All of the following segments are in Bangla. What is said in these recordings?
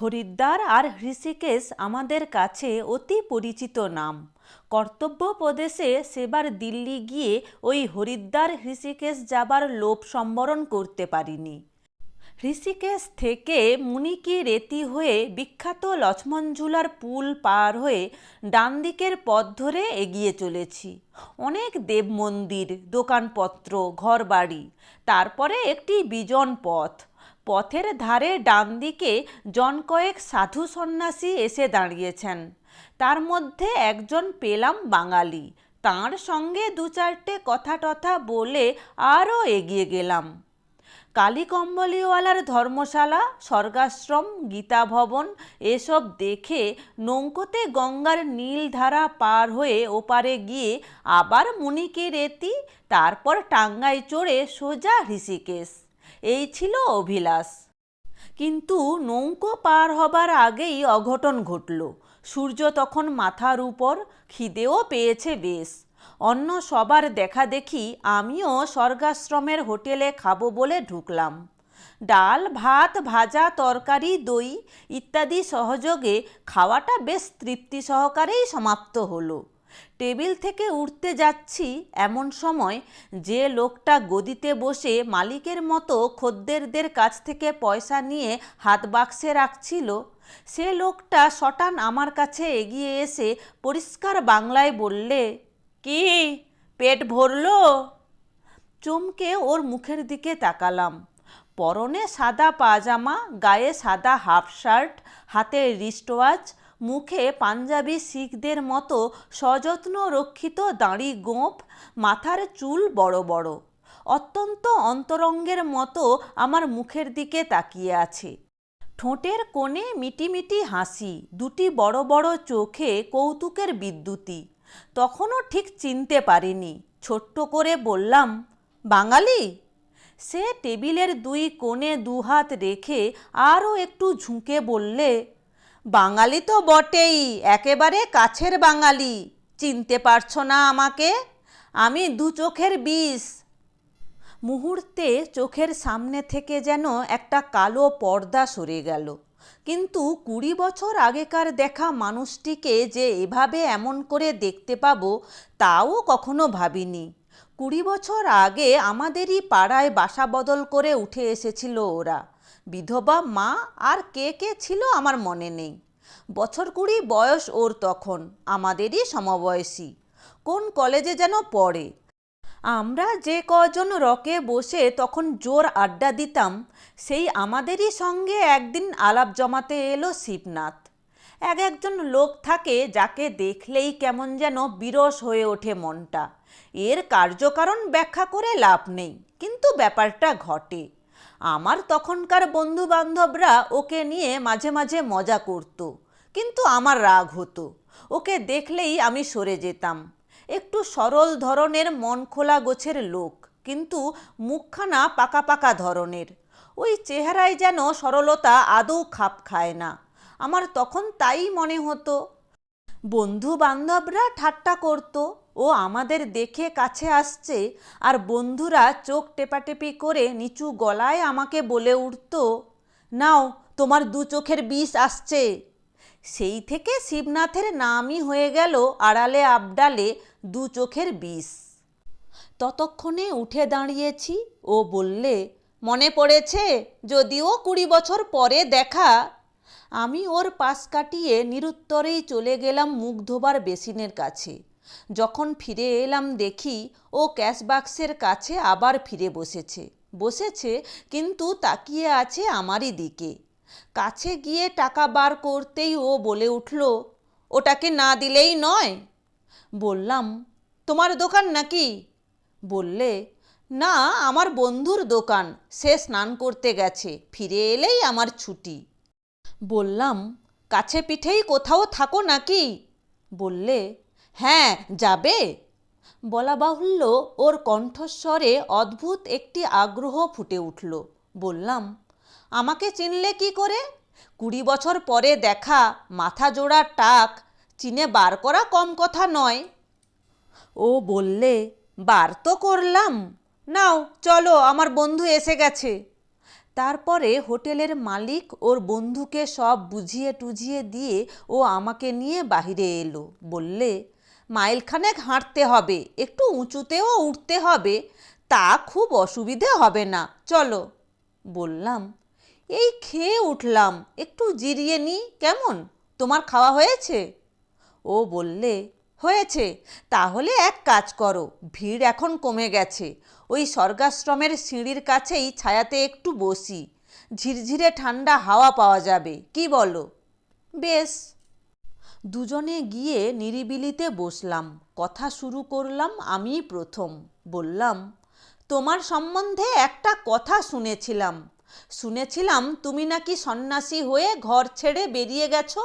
হরিদ্বার আর হৃষিকেশ আমাদের কাছে অতি পরিচিত নাম। কর্তব্য প্রদেশে সেবার দিল্লি গিয়ে ওই হরিদ্বার হৃষিকেশ যাবার লোভ সম্বরণ করতে পারিনি। ঋষিকেশ থেকে মুনিকি রেতি হয়ে বিখ্যাত লক্ষ্মণঝুলার পুল পার হয়ে ডান দিকের পথ ধরে এগিয়ে চলেছি। অনেক দেব মন্দির দোকানপত্র, ঘরবাড়ি, তারপরে একটি বিজন পথ। পথের ধারে ডান দিকে জন কয়েক সাধু সন্ন্যাসী এসে দাঁড়িয়েছেন। তার মধ্যে একজন পেলাম বাঙালি। তাঁর সঙ্গে দু চারটে কথা টথা বলে আরও এগিয়ে গেলাম। কালীকম্বলিওয়ালার ধর্মশালা, স্বর্গাশ্রম গীতা ভবন এসব দেখে নৌকোতে গঙ্গার নীল ধারা পার হয়ে ওপারে গিয়ে আবার মুনিকে রেতি, তারপর টাঙ্গায় চড়ে সোজা ঋষিকেশ এই ছিল অভিলাষ। কিন্তু নৌকো পার হবার আগেই অঘটন ঘটল। সূর্য তখন মাথার উপর খিদেও পেয়েছে বেশ। অন্য সবার দেখা দেখি আমিও স্বর্গাশ্রমের হোটেলে খাব বলে ঢুকলাম। ডাল, ভাত, ভাজা, তরকারি, দই ইত্যাদি সহযোগে খাওয়াটা বেশ তৃপ্তি সহকারেই সমাপ্ত হলো। টেবিল থেকে উঠতে যাচ্ছি এমন সময় যে লোকটা গদিতে বসে মালিকের মতো খদ্দেরদের কাছ থেকে পয়সা নিয়ে হাত বাক্সে রাখছিল, সে লোকটা সটান আমার কাছে এগিয়ে এসে পরিষ্কার বাংলায় বললে, কি, পেট ভরলো? চমকে ওর মুখের দিকে তাকালাম। পরনে সাদা পাজামা, গায়ে সাদা হাফ শার্ট, হাতে রিস্টওয়াচ মুখে পাঞ্জাবি শিখদের মতো সযত্ন রক্ষিত দাঁড়ি গোঁফ, মাথার চুল বড় বড়। অত্যন্ত অন্তরঙ্গের মতো আমার মুখের দিকে তাকিয়ে আছে। ঠোঁটের কোণে মিটিমিটি হাসি, দুটি বড় বড় চোখে কৌতুকের বিদ্যুতি। তখনও ঠিক চিনতে পারিনি। ছোট্ট করে বললাম, বাঙালি? সে টেবিলের দুই কোণে দুহাত রেখে আরও একটু ঝুঁকে বললে বাঙালি তো বটেই, একেবারে কাছের বাঙালি। চিনতে পারছ না আমাকে? আমি দু চোখের বিষ। মুহূর্তে চোখের সামনে থেকে যেন একটা কালো পর্দা সরে গেল। কিন্তু কুড়ি বছর আগেকার দেখা মানুষটিকে যে এভাবে এমন করে দেখতে পাবো, তাও কখনো ভাবিনি। কুড়ি বছর আগে আমাদেরই পাড়ায় বাসা বদল করে উঠে এসেছিল ওরা। বিধবা মা আর কে কে ছিল আমার মনে নেই। বছর কুড়ি বয়স ওর তখন, আমাদেরই সমবয়সী। কোন কলেজে যেন পড়ে। আমরা যে কজন রকে বসে তখন জোর আড্ডা দিতাম, সেই আমাদেরই সঙ্গে একদিন আলাপ জমাতে এলো শিবনাথ। এক একজন লোক থাকে যাকে দেখলেই কেমন যেন বিরস হয়ে ওঠে মনটা। এর কার্যকারণ ব্যাখ্যা করে লাভ নেই, কিন্তু ব্যাপারটা ঘটে। আমার তখনকার বন্ধু বান্ধবরা ওকে নিয়ে মাঝে মাঝে মজা করত, কিন্তু আমার রাগ হতো। ওকে দেখলেই আমি সরে যেতাম। একটু সরল ধরনের মন খোলা গোছের লোক, কিন্তু মুখখানা পাকা পাকা ধরনের। ওই চেহারায় যেন সরলতা আদৌ খাপ খায় না। আমার তখন তাই মনে হতো। বন্ধু বান্ধবরা ঠাট্টা করতো, ও আমাদের দেখে কাছে আসছে, আর বন্ধুরা চোখ টেপাটেপি করে নিচু গলায় আমাকে বলে উঠত, নাও, তোমার দু চোখের বিষ আসছে। সেই থেকে শিবনাথের নামই হয়ে গেল আড়ালে আবডালে দু চোখের বিষ। ততক্ষণে উঠে দাঁড়িয়েছি, ও বললে, মনে পড়েছে, যদিও কুড়ি বছর পরে দেখা আমি ওর পাশ কাটিয়ে নিরুত্তরেই চলে গেলাম মুখ ধোবার বেসিনের কাছে। যখন ফিরে এলাম দেখি ও ক্যাশ বাক্সের কাছে আবার ফিরে বসেছে। বসেছে, কিন্তু তাকিয়ে আছে আমারই দিকে। কাছে গিয়ে টাকা বার করতেই ও বলে উঠল, ওটাকে না দিলেই নয়? বললাম, তোমার দোকান নাকি? বললে, না, আমার বন্ধুর দোকান, সে স্নান করতে গেছে, ফিরে এলেই আমার ছুটি। বললাম, কাছে পিঠেই কোথাও থাকো নাকি? বললে হ্যাঁ যাবে। বলা বাহুল্য ওর কণ্ঠস্বরে অদ্ভুত একটি আগ্রহ ফুটে উঠল। বললাম, আমাকে চিনলে কি করে? কুড়ি বছর পরে দেখা, মাথা জোড়া টাক, চিনে বার করা কম কথা নয়। ও বললে, বার তো করলাম। নাও, চলো, আমার বন্ধু এসে গেছে। তারপরে হোটেলের মালিক ওর বন্ধুকে সব বুঝিয়ে টুঝিয়ে দিয়ে ও আমাকে নিয়ে বাহিরে এলো। বললে, মাইলখানেক হাঁটতে হবে, একটু উঁচুতেও উঠতে হবে, তা খুব অসুবিধে হবে না, চলো। বললাম, এই খেয়ে উঠলাম, একটু জিরিয়ে নিই কেমন? তোমার খাওয়া হয়েছে? ও বললে হয়েছে। তাহলে এক কাজ করো, ভিড় এখন কমে গেছে। ওই স্বর্গাশ্রমের সিঁড়ির কাছেই ছায়াতে একটু বসি। ঝিরঝিরে ঠান্ডা হাওয়া পাওয়া যাবে, কি বলো? বেশ। দুজনে গিয়ে নিরিবিলিতে বসলাম। কথা শুরু করলাম আমি প্রথম। বললাম, তোমার সম্বন্ধে একটা কথা শুনেছিলাম। শুনেছিলাম তুমি নাকি সন্ন্যাসী হয়ে ঘর ছেড়ে বেরিয়ে গেছো?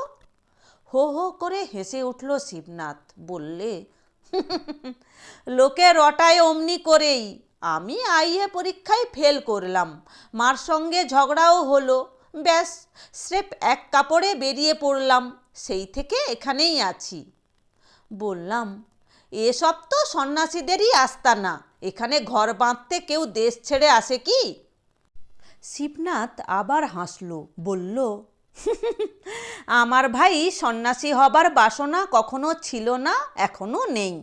হো হো করে হেসে উঠল শিবনাথ। বললে, লোকে রটায় অমনি করেই। আমি আইএ পরীক্ষায় ফেল করলাম। মার সঙ্গে ঝগড়াও হলো। ব্যাস, স্রেফ এক কাপড়ে বেরিয়ে পড়লাম। সেই থেকে এখানেই আছি। বললাম, এসব তো সন্ন্যাসীদেরই আস্তানা। এখানে ঘর বাঁধতে কেউ দেশ ছেড়ে আসে কি? শিবনাথ আবার হাসল, বলল আমার ভাই সন্ন্যাসী হবার বাসনা কখনো ছিল না, এখনও নেই।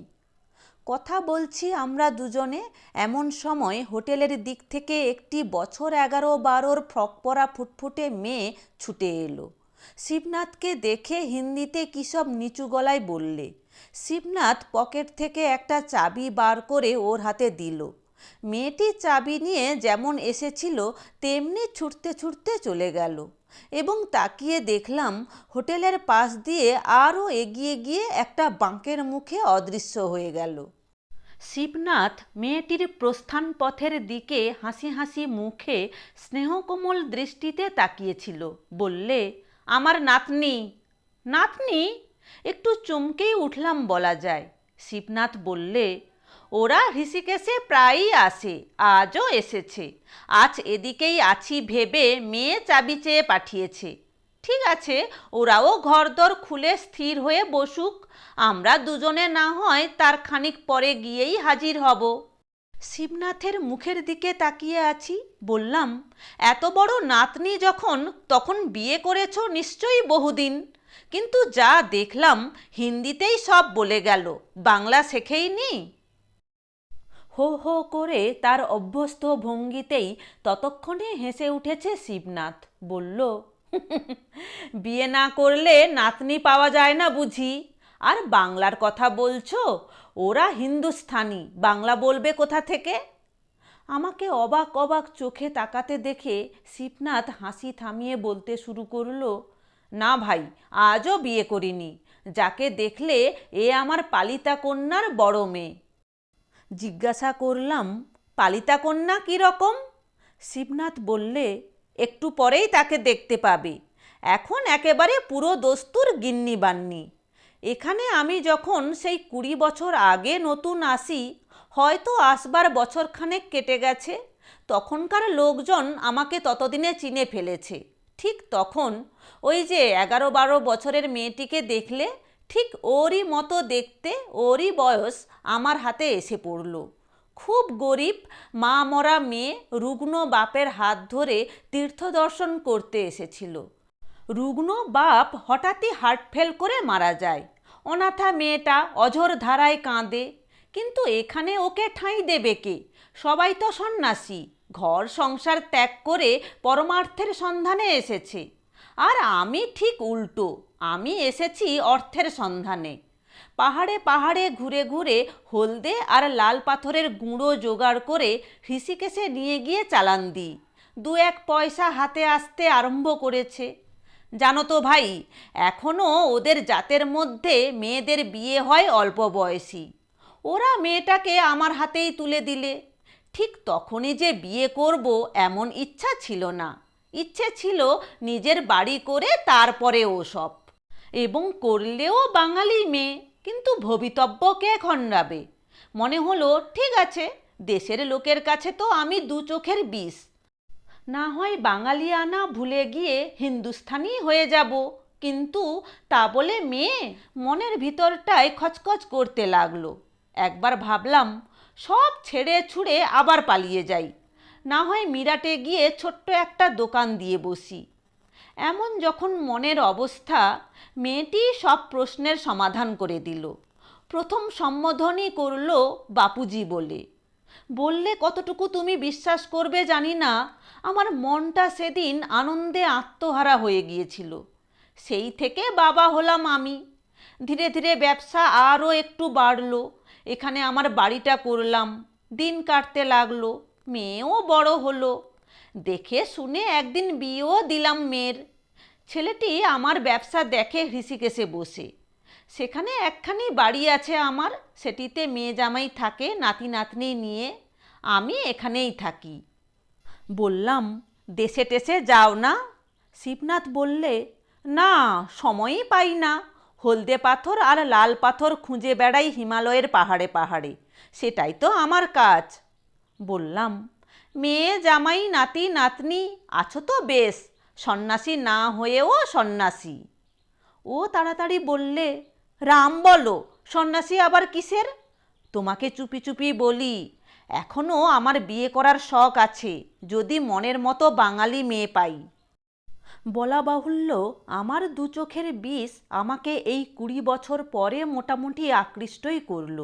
কথা বলছি আমরা দুজনে, এমন সময় হোটেলের দিক থেকে একটি বছর এগারো বারোর ফ্রক পরা ফুটফুটে মেয়ে ছুটে এলো। শিবনাথকে দেখে হিন্দিতে কী সব নিচু গলায় বললে। শিবনাথ পকেট থেকে একটা চাবি বার করে ওর হাতে দিল। মেয়েটি চাবি নিয়ে যেমন এসেছিল, তেমনি ছুটতে ছুটতে চলে গেল। এবং তাকিয়ে দেখলাম হোটেলের পাশ দিয়ে আরও এগিয়ে গিয়ে একটা বাঁকের মুখে অদৃশ্য হয়ে গেল। শিবনাথ মেয়েটির প্রস্থান পথের দিকে হাসি হাসি মুখে স্নেহকোমল দৃষ্টিতে তাকিয়েছিল। বললে, আমার নাতনি নাতনি? একটু চমকেই উঠলাম বলা যায়। শিবনাথ বললে ওরা ঋষিকেশে প্রায়ই আসে, আজও এসেছে। আজ এদিকেই আছি ভেবে মেয়ে চাবি চেয়ে পাঠিয়েছে। ঠিক আছে, ওরাও ঘরদর খুলে স্থির হয়ে বসুক, আমরা দুজনে না হয় তার খানিক পরে গিয়েই হাজির হব। শিবনাথের মুখের দিকে তাকিয়ে আছি, বললাম, এত বড় নাতনি যখন, তখন বিয়ে করেছ নিশ্চয়ই বহুদিন। কিন্তু যা দেখলাম, হিন্দিতেই সব বলে গেল, বাংলা শেখেইনি? হো হো করে তার অভ্যস্ত ভঙ্গিতেই ততক্ষণে হেসে উঠেছে শিবনাথ। বলল, বিয়ে না করলে নাতনি পাওয়া যায় না বুঝি। আর বাংলার কথা বলছো? ওরা হিন্দুস্থানি। বাংলা বলবে কোথা থেকে? আমাকে অবাক অবাক চোখে তাকাতে দেখে শিবনাথ হাসি থামিয়ে বলতে শুরু করল, না ভাই, আজও বিয়ে করিনি। যাকে দেখলে এ আমার পালিতা কন্যার বড় মেয়ে। জিজ্ঞাসা করলাম, পালিতা কন্যা কী রকম? শিবনাথ বললে, একটু পরেই তাকে দেখতে পাবে। এখন একেবারে পুরো দস্তুর গিন্নি বান্নি। এখানে আমি যখন সেই কুড়ি বছর আগে নতুন আসি, হয়তো আসবার বছরখানেক কেটে গেছে। তখনকার লোকজন আমাকে ততদিনে চিনে ফেলেছে। ঠিক তখন ওই যে এগারো বারো বছরের মেয়েটিকে দেখলে ঠিক ওরই মতো দেখতে ওরই বয়স আমার হাতে এসে পড়ল। খুব গরিব মা মরা মেয়ে রুগ্ন বাপের হাত ধরে তীর্থ দর্শন করতে এসেছিল। রুগ্ন বাপ হঠাৎই হার্ট ফেল করে মারা যায়। অনাথা মেয়েটা অঝোর ধারায় কাঁদে। কিন্তু এখানে ওকে ঠাঁই দেবে কে? সবাই তো সন্ন্যাসী। ঘর সংসার ত্যাগ করে পরমার্থের সন্ধানে এসেছে। আর আমি ঠিক উল্টো। আমি এসেছি অর্থের সন্ধানে। পাহাড়ে পাহাড়ে ঘুরে ঘুরে হলদে আর লাল পাথরের গুঁড়ো জোগাড় করে ঋষিকেশে নিয়ে গিয়ে চালান দিই। দু এক পয়সা হাতে আসতে আরম্ভ করেছে। জানো তো ভাই এখনও ওদের জাতের মধ্যে মেয়েদের বিয়ে হয় অল্প বয়সী। ওরা মেয়েটাকে আমার হাতেই তুলে দিলে। ঠিক তখনই যে বিয়ে করব এমন ইচ্ছা ছিল না। ইচ্ছে ছিল নিজের বাড়ি করে তারপরে ওসব। এবং করলেও বাঙালি মেয়ে, কিন্তু ভবিতব্য কে খণ্ডাবে মনে হলো, ঠিক আছে, দেশের লোকের কাছে তো আমি দু চোখের বিষ। না হয় বাঙালি আনা ভুলে গিয়ে হিন্দুস্থানি হয়ে যাব। কিন্তু তা বলে মেয়ে মনের ভিতরটায় খচখচ করতে লাগল। একবার ভাবলাম, সব ছেড়ে ছুড়ে আবার পালিয়ে যাই। না হয় মিরাটে গিয়ে ছোট্ট একটা দোকান দিয়ে বসি। এমন যখন মনের অবস্থা, মেয়েটি সব প্রশ্নের সমাধান করে দিল। প্রথম সম্বোধনই করল বাপুজি বলে, বললে কতটুকু তুমি বিশ্বাস করবে জানি না, আমার মনটা সেদিন আনন্দে আত্মহারা হয়ে গিয়েছিল। সেই থেকে বাবা হলাম আমি। ধীরে ধীরে ব্যবসা আরও একটু বাড়লো, এখানে আমার বাড়িটা করলাম, দিন কাটতে লাগল মেয়েও বড় হলো। দেখে শুনে একদিন বিয়েও দিলাম মেয়ের। ছেলেটি আমার ব্যবসা দেখে হৃষিকেশে বসে। সেখানে একখানি বাড়ি আছে আমার, সেটিতে মেয়ে জামাই থাকে, নাতি নাতনি নিয়ে। আমি এখানেই থাকি। বললাম, দেশে টেসে যাও না? শিবনাথ বললে, না, সময়ই পাই না। হলদে পাথর আর লাল পাথর খুঁজে বেড়াই হিমালয়ের পাহাড়ে পাহাড়ে। সেটাই তো আমার কাজ। বললাম, মেয়ে, জামাই, নাতি, নাতনি, আছো তো বেশ, সন্ন্যাসী না হয়েও সন্ন্যাসী। ও তাড়াতাড়ি বললে, রাম বলো, সন্ন্যাসী আবার কিসের? তোমাকে চুপি চুপি বলি এখনও আমার বিয়ে করার শখ আছে, যদি মনের মতো বাঙালি মেয়ে পাই। বলা বাহুল্য আমার দু চোখের বিষ আমাকে এই কুড়ি বছর পরে মোটামুটি আকৃষ্টই করল।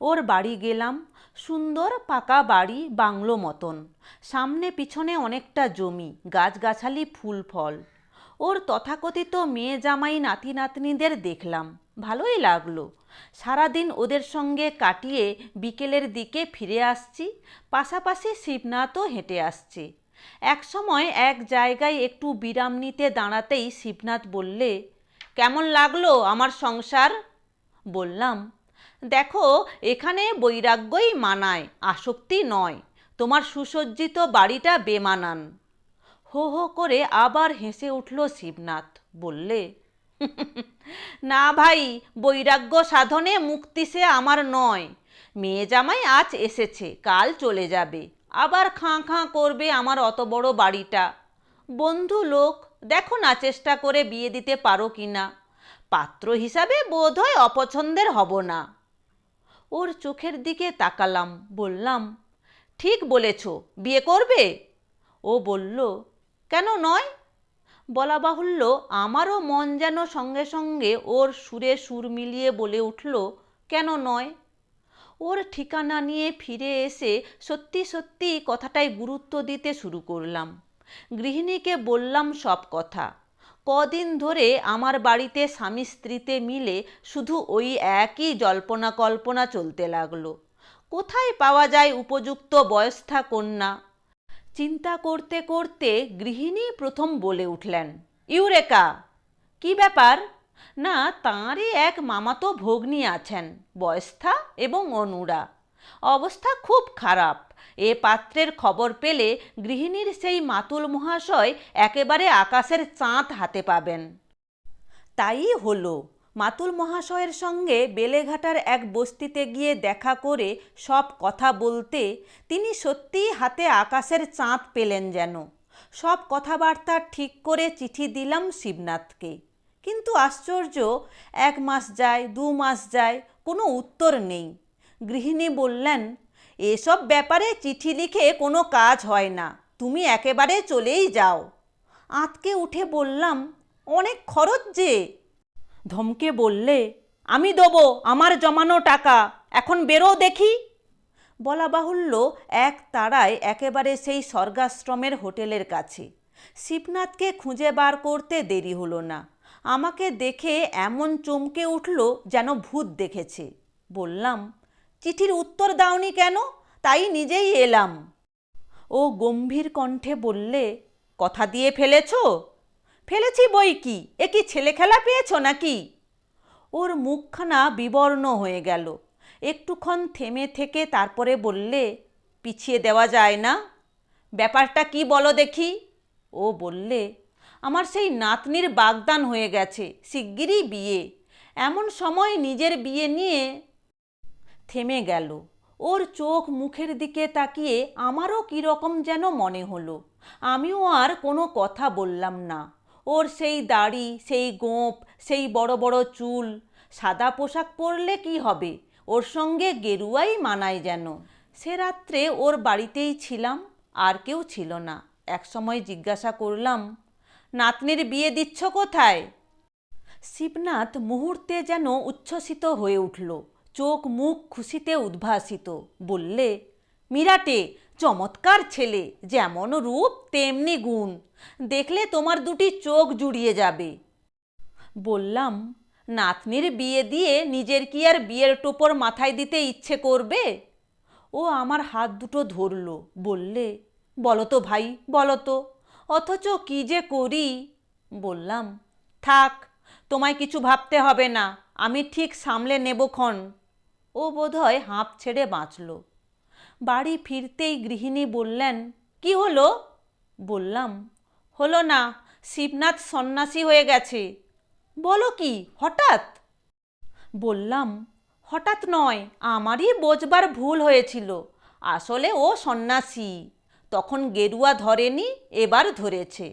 ওর বাড়ি গেলাম। সুন্দর পাকা বাড়ি বাংলো মতন। সামনে পিছনে অনেকটা জমি, গাছগাছালি, ফুল, ফল। ওর তথাকথিত মেয়ে জামাই নাতি নাতনিদের দেখলাম। ভালোই লাগল। সারাদিন ওদের সঙ্গে কাটিয়ে বিকেলের দিকে ফিরে আসছি। পাশাপাশি শিবনাথও হেঁটে আসছে। এক সময় এক জায়গায় একটু বিরাম নিতে দাঁড়াতেই শিবনাথ বললে, কেমন লাগল আমার সংসার? বললাম দেখো, এখানে বৈরাগ্যই মানায়, আসক্তি নয়। তোমার সুসজ্জিত বাড়িটা বেমানান। হো হো করে আবার হেসে উঠল শিবনাথ, বললে, না ভাই, বৈরাগ্য সাধনে মুক্তি সে আমার নয়। মেয়ে জামাই আজ এসেছে, কাল চলে যাবে। আবার খাঁ খাঁ করবে আমার অত বড় বাড়িটা। বন্ধু লোক, দেখো না চেষ্টা করে বিয়ে দিতে পারো কি না পাত্র হিসাবে বোধ হয় অপছন্দের হব না। ওর চোখের দিকে তাকালাম, বললাম, ঠিক বলেছ, বিয়ে করবে? ও বলল, কেন নয়? বলা বাহুল্য আমারও মন যেন সঙ্গে সঙ্গে ওর সুরে সুর মিলিয়ে বলে উঠল, কেন নয়? ওর ঠিকানা নিয়ে ফিরে এসে সত্যি সত্যি কথাটায় গুরুত্ব দিতে শুরু করলাম। গৃহিণীকে বললাম সব কথা। কদিন ধরে আমার বাড়িতে স্বামী স্ত্রীতে মিলে শুধু ওই একই জল্পনা কল্পনা চলতে লাগল। কোথায় পাওয়া যায় উপযুক্ত বয়স্থা কন্যা? চিন্তা করতে করতে গৃহিণী প্রথম বলে উঠলেন, ইউরেকা, কি ব্যাপার? না, তাঁরই এক মামাতো ভগ্নী আছেন, বয়স্থা এবং অনুরা। অবস্থা খুব খারাপ। এ পাত্রের খবর পেলে গৃহিণীর সেই মাতুল মহাশয় একেবারে আকাশের চাঁদ হাতে পাবেন। তাই হলো। মাতুল মহাশয়ের সঙ্গে বেলেঘাটার এক বস্তিতে গিয়ে দেখা করে সব কথা বলতে তিনি সত্যিই হাতে আকাশের চাঁদ পেলেন যেন। সব কথাবার্তা ঠিক করে চিঠি দিলাম শিবনাথকে। কিন্তু আশ্চর্য, এক মাস যায়, দু মাস যায়, কোনো উত্তর নেই। গৃহিণী বললেন, এসব ব্যাপারে চিঠি লিখে কোনো কাজ হয় না। তুমি একেবারে চলেই যাও। আঁতকে উঠে বললাম, অনেক খরচ যে। ধমকে বললে, আমি দেবো আমার জমানো টাকা, এখন বেরো দেখি। বলা বাহুল্য এক তারায় একেবারে সেই স্বর্গাশ্রমের হোটেলের কাছে। শিবনাথকে খুঁজে বার করতে দেরি হলো না। আমাকে দেখে এমন চমকে উঠল যেন ভূত দেখেছে। বললাম চিঠির উত্তর দাওনি কেন? তাই নিজেই এলাম। ও গম্ভীর কণ্ঠে বললে, কথা দিয়ে ফেলেছ? ফেলেছি বই কি? এ কি ছেলে খেলা পেয়েছ নাকি? ওর মুখখানা বিবর্ণ হয়ে গেল। একটুক্ষণ থেমে থেকে তারপরে বললে, পিছিয়ে দেওয়া যায় না। ব্যাপারটা কি বলো দেখি? ও বললে, আমার সেই নাতনির বাগদান হয়ে গেছে। শিগগিরই বিয়ে। এমন সময় নিজের বিয়ে নিয়ে থেমে গেল। ওর চোখ মুখের দিকে তাকিয়ে আমারও কীরকম যেন মনে হলো। আমিও আর কোনো কথা বললাম না। ওর সেই দাড়ি, সেই গোঁপ সেই বড় বড় চুল, সাদা পোশাক পরলে কি হবে? ওর সঙ্গে গেরুয়াই মানায় যেন। সে রাত্রে ওর বাড়িতেই ছিলাম, আর কেউ ছিল না। একসময় জিজ্ঞাসা করলাম, নাতনির বিয়ে দিচ্ছ কোথায়? শিবনাথ মুহূর্তে যেন উচ্ছ্বসিত হয়ে উঠল। চোখ মুখ খুশিতে উদ্ভাসিত। বললে, মিরাটে, চমৎকার ছেলে, যেমন রূপ, তেমনি গুণ। দেখলে তোমার দুটি চোখ জুড়িয়ে যাবে। বললাম, নাতনির বিয়ে দিয়ে নিজের কি আর বিয়ের টোপর মাথায় দিতে ইচ্ছে করবে? ও আমার হাত দুটো ধরল, বললে বলো তো ভাই বলো তো অথচ কি যে করি? বললাম, থাক, তোমায় কিছু ভাবতে হবে না, আমি ঠিক সামলে নেবক্ষণ ও বোধহয় হাঁপ ছেড়ে বাঁচল। বাড়ি ফিরতেই গৃহিণী বললেন, কি হলো? বললাম, হলো না, শিবনাথ সন্ন্যাসী হয়ে গেছে। বলো কি, হঠাৎ? বললাম, হঠাৎ নয়, আমারই বোঝবার ভুল হয়েছিল, আসলে ও সন্ন্যাসী। তখন গেরুয়া ধরেনি, এবার ধরেছে।